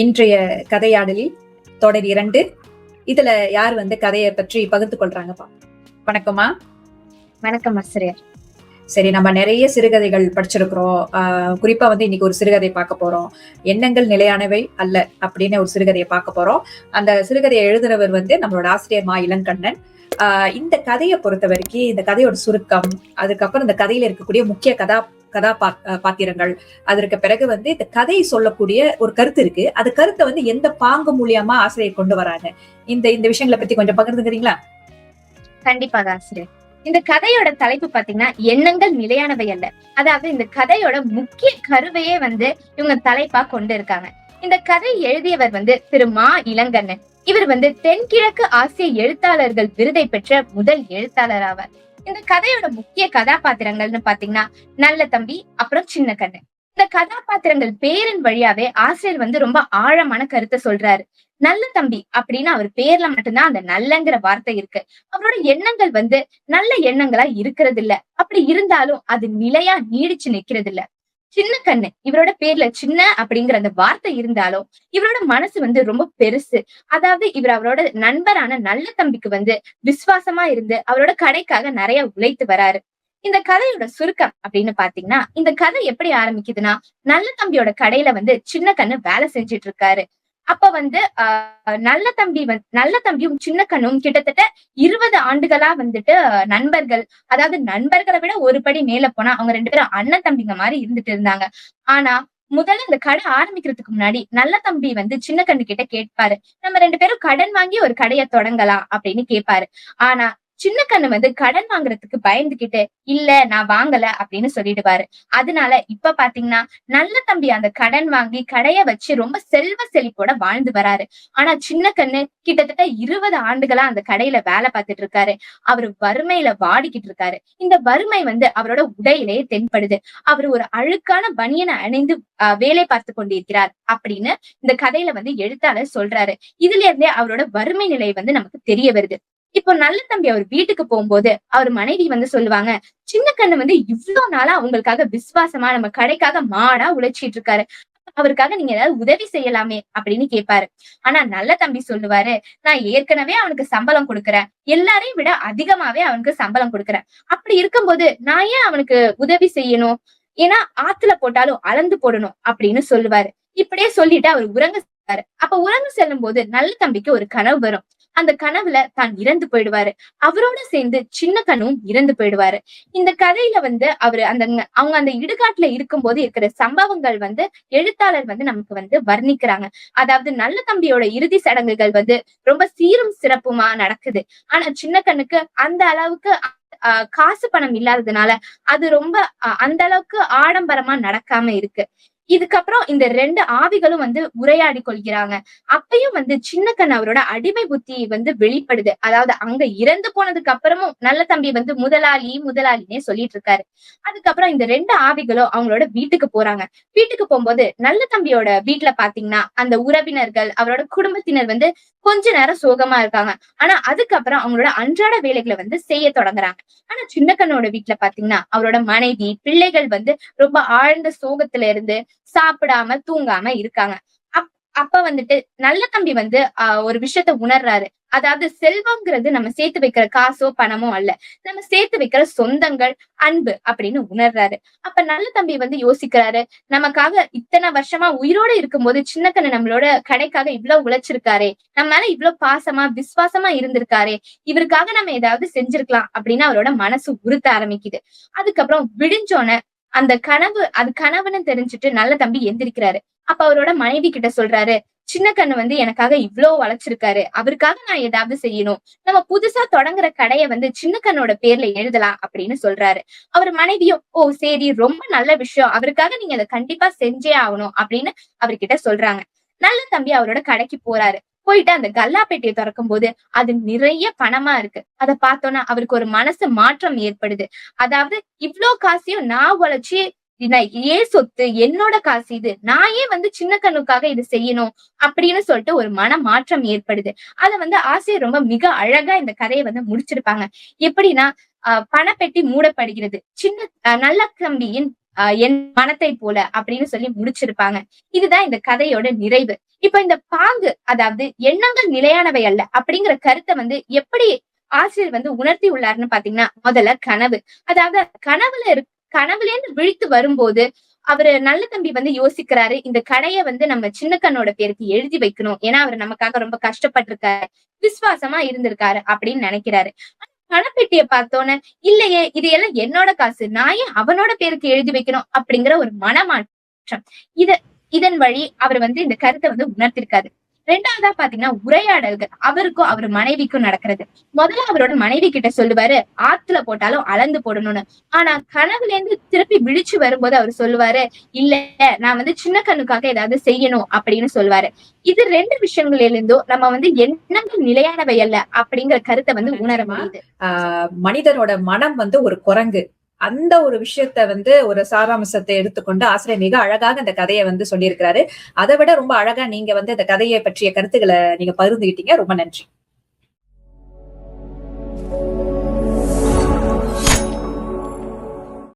இன்றைய கதையாடலில் தொடர் இரண்டு. இதுல யார் வந்து கதையை பற்றி பகிர்ந்து கொள்றாங்கப்பா? வணக்கம்மா. வணக்கம் ஆசிரியர். சரி நம்ம நிறைய சிறுகதைகள் படிச்சிருக்கிறோம். குறிப்பா வந்து இன்னைக்கு ஒரு சிறுகதை பார்க்க போறோம். எண்ணங்கள் நிலையானவை அல்ல அப்படின்னு ஒரு சிறுகதையை பார்க்க போறோம். அந்த சிறுகதையை எழுதுறவர் வந்து நம்மளோட ஆசிரியர் மா. இளங்கண்ணன். ஆஹ் இந்த கதையை பொறுத்த வரைக்கும் இந்த கதையோட சுருக்கம் அதுக்கப்புறம் இந்த கதையில இருக்கக்கூடிய முக்கிய கதா கதா பாத்திரங்கள். அதற்கு பிறகு வந்து இந்த கதையை சொல்லக்கூடிய ஒரு கருத்து இருக்கு. அந்த கருத்தை வந்து எந்த பாங்கு மூலியமா ஆசிரியர் கொண்டு வராங்க? இந்த இந்த விஷயங்களை பத்தி கொஞ்சம் பகிர்ந்துக்கிறீங்களா? கண்டிப்பாக ஆசிரியர் இந்த கதையோட தலைப்பு பாத்தீங்கன்னா எண்ணங்கள் நிலையானவை அல்ல. அதாவது இந்த கதையோட முக்கிய கருவையே வந்து இவங்க தலைப்பா கொண்டு இருக்காங்க. இந்த கதை எழுதியவர் வந்து திரு மா இளங்கண்ணன். இவர் வந்து தென்கிழக்கு ஆசிய எழுத்தாளர்கள் விருதை பெற்ற முதல் எழுத்தாளர் ஆவார். இந்த கதையோட முக்கிய கதாபாத்திரங்கள்னு பாத்தீங்கன்னா நல்ல தம்பி அப்புறம் சின்ன கண்ணு. இந்த கதாபாத்திரங்கள் பேரின் வழியாவே ஆசிரியர் வந்து ரொம்ப ஆழமான கருத்தை சொல்றாரு. நல்ல தம்பி அப்படின்னு அவர் பேர்ல மட்டும்தான் அந்த நல்லங்கிற வார்த்தை இருக்கு. அவரோட எண்ணங்கள் வந்து நல்ல எண்ணங்களா இருக்கிறது இல்ல அப்படி இருந்தாலும் அது நிலையா நீடிச்சு நிக்கிறது இல்ல சின்ன கண்ணு. இவரோட பேர்ல சின்ன அப்படிங்கிற அந்த வார்த்தை இருந்தாலும் இவரோட மனசு வந்து ரொம்ப பெருசு. அதாவது இவர் அவரோட நண்பரான நல்ல தம்பிக்கு வந்து விசுவாசமா இருந்து அவரோட கடைக்காக நிறைய உழைத்து வராரு. இந்த கதையோட சுருக்கம் அப்படின்னு பாத்தீங்கன்னா இந்த கதை எப்படி ஆரம்பிக்குதுன்னா நல்ல தம்பியோட கடையில வந்து சின்ன கண்ணு வேலை செஞ்சுட்டு இருக்காரு. அப்ப வந்து ஆஹ் நல்ல தம்பி வந்து நல்ல தம்பியும் சின்ன கண்ணும் கிட்டத்தட்ட இருபது ஆண்டுகளா வந்துட்டு நண்பர்கள் அதாவது நண்பர்களை விட ஒரு படி மேல போனா அவங்க ரெண்டு பேரும் அண்ணன் தம்பிங்க மாதிரி இருந்துட்டு இருந்தாங்க. ஆனா முதல்ல இந்த கடை ஆரம்பிக்கிறதுக்கு முன்னாடி நல்ல தம்பி வந்து சின்ன கண்ணு கிட்ட கேட்பாரு. நம்ம ரெண்டு பேரும் கடன் வாங்கி ஒரு கடையை தொடங்கலாம் அப்படின்னு கேட்பாரு. ஆனா சின்ன கண்ணு வந்து கடன் வாங்குறதுக்கு பயந்துகிட்டு இல்ல நான் வாங்கல அப்படின்னு சொல்லிடுவாரு. அதனால இப்ப பாத்தீங்கன்னா நல்ல தம்பி அந்த கடன் வாங்கி கடைய வச்சு ரொம்ப செல்வ செழிப்போட வாழ்ந்து வராரு. ஆனா சின்ன கண்ணு கிட்டத்தட்ட இருபது ஆண்டுகளா அந்த கடையில வேலை பார்த்துட்டு இருக்காரு. அவர் வறுமையில வாடிக்கிட்டு இருக்காரு. இந்த வறுமை வந்து அவரோட உடையிலேயே தென்படுது. அவர் ஒரு அழுக்கான பனியனை அணிந்து வேலை பார்த்து கொண்டிருக்கிறார் அப்படின்னு இந்த கதையில வந்து எழுத்தாளர் சொல்றாரு. இதுல இருந்தே அவரோட வறுமை நிலை வந்து நமக்கு தெரிய வருது. இப்போ நல்ல தம்பி அவர் வீட்டுக்கு போகும்போது அவர் மனைவி வந்து சொல்லுவாங்க சின்ன கண்ணு வந்து இவ்வளவு நாளா அவங்களுக்காக விசுவாசமா நம்ம கடைக்காக மாடா உழைச்சிட்டு இருக்காரு. அவருக்காக நீங்க ஏதாவது உதவி செய்யலாமே அப்படின்னு கேட்பாரு ஆனா நல்ல தம்பி சொல்லுவாரு நான் ஏற்கனவே அவனுக்கு சம்பளம் கொடுக்குறேன். எல்லாரையும் விட அதிகமாவே அவனுக்கு சம்பளம் கொடுக்கறேன். அப்படி இருக்கும்போது நான் ஏன் அவனுக்கு உதவி செய்யணும்? ஏன்னா ஆத்துல போட்டாலும் அளந்து போடணும் அப்படின்னு சொல்லுவாரு. இப்படியே சொல்லிட்டு அவர் உறங்க அப்ப உறங்க செல்லும் போது நல்ல தம்பிக்கு ஒரு கனவு வரும். அந்த கனவுல தான் இறந்து போயிடுவாரு. அவரோட சேர்ந்து சின்ன கண்ணும் இறந்து போயிடுவாரு. இந்த கதையில வந்து அவரு அந்த அவங்க அந்த இடுகாட்டுல இருக்கும் போது இருக்கிற சம்பவங்கள் வந்து எழுத்தாளர் வந்து நமக்கு வந்து வர்ணிக்கிறாங்க. அதாவது நல்ல தம்பியோட இறுதி சடங்குகள் வந்து ரொம்ப சீரும் சிறப்புமா நடக்குது. ஆனா சின்ன கண்ணுக்கு அந்த அளவுக்கு காசு பணம் இல்லாததுனால அது ரொம்ப அந்த அளவுக்கு ஆடம்பரமா நடக்காம இருக்கு. இதுக்கப்புறம் இந்த ரெண்டு ஆவிகளும் வந்து உரையாடி கொள்கிறாங்க. அப்பயும் வந்து சின்னக்கண் அவரோட அடிமை புத்தி வந்து வெளிப்படுது. அதாவது அங்க இறந்து போனதுக்கு அப்புறமும் நல்ல தம்பி வந்து முதலாளி முதலாளினே சொல்லிட்டு இருக்காரு. அதுக்கப்புறம் இந்த ரெண்டு ஆவிகளும் அவங்களோட வீட்டுக்கு போறாங்க. வீட்டுக்கு போகும்போது நல்ல தம்பியோட வீட்டுல பாத்தீங்கன்னா அந்த உறவினர்கள் அவரோட குடும்பத்தினர் வந்து கொஞ்ச நேரம் சோகமா இருக்காங்க. ஆனா அதுக்கப்புறம் அவங்களோட அன்றாட வேலைகளை வந்து செய்ய தொடங்குறாங்க. ஆனா சின்ன கண்ணோட வீட்டுல பாத்தீங்கன்னா அவரோட மனைவி பிள்ளைகள் வந்து ரொம்ப ஆழ்ந்த சோகத்துல இருந்து சாப்பிடாம தூங்காம இருக்காங்க. அப் அப்ப வந்துட்டு நல்ல தம்பி வந்து ஆஹ் ஒரு விஷயத்த உணர்றாரு. அதாவது செல்வம்ங்கிறது நம்ம சேர்த்து வைக்கிற காசோ பணமோ அல்ல. நம்ம சேர்த்து வைக்கிற சொந்தங்கள் அன்பு அப்படின்னு உணர்றாரு. அப்ப நல்ல தம்பி வந்து யோசிக்கிறாரு நமக்காக இத்தனை வருஷமா உயிரோட இருக்கும்போது சின்ன கண்ணு நம்மளோட கடைக்காக இவ்வளவு உழைச்சிருக்காரே நம்ம மேல இவ்வளவு பாசமா விசுவாசமா இருந்திருக்காரே இவருக்காக நம்ம ஏதாவது செஞ்சிருக்கலாம் அப்படின்னு அவரோட மனசு உறுத்த ஆரம்பிக்குது. அதுக்கப்புறம் விடிஞ்சோன அந்த கனவு அது கனவுன்னு தெரிஞ்சுட்டு நல்ல தம்பி எந்திரிக்கிறாரு. அப்ப அவரோட மனைவி கிட்ட சொல்றாரு சின்ன கண்ணு வந்து எனக்காக இவ்வளவு வளைச்சிருக்காரு. அவருக்காக நான் ஏதாவது செய்யணும். நம்ம புதுசா தொடங்குற கடைய வந்து சின்ன கண்ணோட பேர்ல எழுதலாம் அப்படின்னு சொல்றாரு. அவர் மனைவியும் ஓ சரி ரொம்ப நல்ல விஷயம். அவருக்காக நீங்க அதை கண்டிப்பா செஞ்சே ஆகணும் அப்படின்னு அவர்கிட்ட சொல்றாங்க. நல்ல தம்பி அவரோட கடைக்கு போறாரு. போயிட்டு அந்த கல்லா பெட்டியை திறக்கும் போது அது நிறைய பணமா இருக்கு. அதை பார்த்தோன்னா அவருக்கு ஒரு மனசு மாற்றம் ஏற்படுது. அதாவது இவ்வளவு காசையும் நான் உழைச்சி ஏன் சொத்து என்னோட காசு இது நான் ஏன் வந்து சின்ன கண்ணுக்காக இது செய்யணும் அப்படின்னு சொல்லிட்டு ஒரு மன மாற்றம் ஏற்படுது. அத வந்து ஆசிரியர் ரொம்ப மிக அழகா இந்த கதையை வந்து முடிச்சிருப்பாங்க. எப்படின்னா பணப்பெட்டி மூடப்படுகிறது. சின்ன நல்ல கம்பியின் என் மனத்தை போல அப்படின்னு சொல்லி முடிச்சிருப்பாங்க. இதுதான் இந்த கதையோட நிறைவு. இப்ப இந்த பாங்கு அதாவது எண்ணங்கள் நிலையானவை அல்ல அப்படிங்கிற கருத்தை வந்து எப்படி ஆசிரியர் வந்து உணர்த்தி உள்ளாருன்னு பாத்தீங்கன்னா முதல்ல கனவு. அதாவது கனவுல இரு கனவுலேருந்து விழித்து வரும்போது அவரு நல்ல தம்பி வந்து யோசிக்கிறாரு இந்த கடையை வந்து நம்ம சின்ன கண்ணோட பேருக்கு எழுதி வைக்கணும். ஏன்னா அவர் நமக்காக ரொம்ப கஷ்டப்பட்டிருக்காரு விசுவாசமா இருந்திருக்காரு அப்படின்னு நினைக்கிறாரு. பணப்பெட்டியை பார்த்தோன்னே இல்லையே இது எல்லாம் என்னோட காசு நான் ஏன் அவனோட பேருக்கு எழுதி வைக்கணும்? அப்படிங்கிற ஒரு மனமாற்றம். இத இதன் வழி அவர் வந்து இந்த கருத்தை வந்து உணர்த்திருக்காரு. ரெண்டாவதா பாத்தீங்கன்னா உரையாடல்கள். அவருக்கும் அவர் மனைவிக்கும் நடக்கிறது. முதல்ல அவரோட மனைவி கிட்ட சொல்லுவாரு ஆத்துல போட்டாலும் அளந்து போடணும்னு. ஆனா கனவுல இருந்து திருப்பி விழிச்சு வரும்போது அவர் சொல்லுவாரு இல்ல நான் வந்து சின்ன கண்ணுக்காக ஏதாவது செய்யணும் அப்படின்னு சொல்லுவாரு. இது ரெண்டு விஷயங்கள்ல இருந்தும் நம்ம வந்து எண்ணங்கள் நிலையானவை அல்ல அப்படிங்கிற கருத்தை வந்து உணர முடியுது. மனிதனோட மனம் வந்து ஒரு குரங்கு. அந்த ஒரு விஷயத்த வந்து ஒரு சாராம்சத்தை எடுத்துக்கொண்டு ஆசிரியர் மிக அழகாக இந்த கதையை வந்து சொல்லியிருக்கிறாரு. அதை விட ரொம்ப அழகா நீங்க வந்து இந்த கதையை பற்றிய கருத்துக்களை நீங்க பகிர்ந்துகிட்டீங்க. ரொம்ப நன்றி.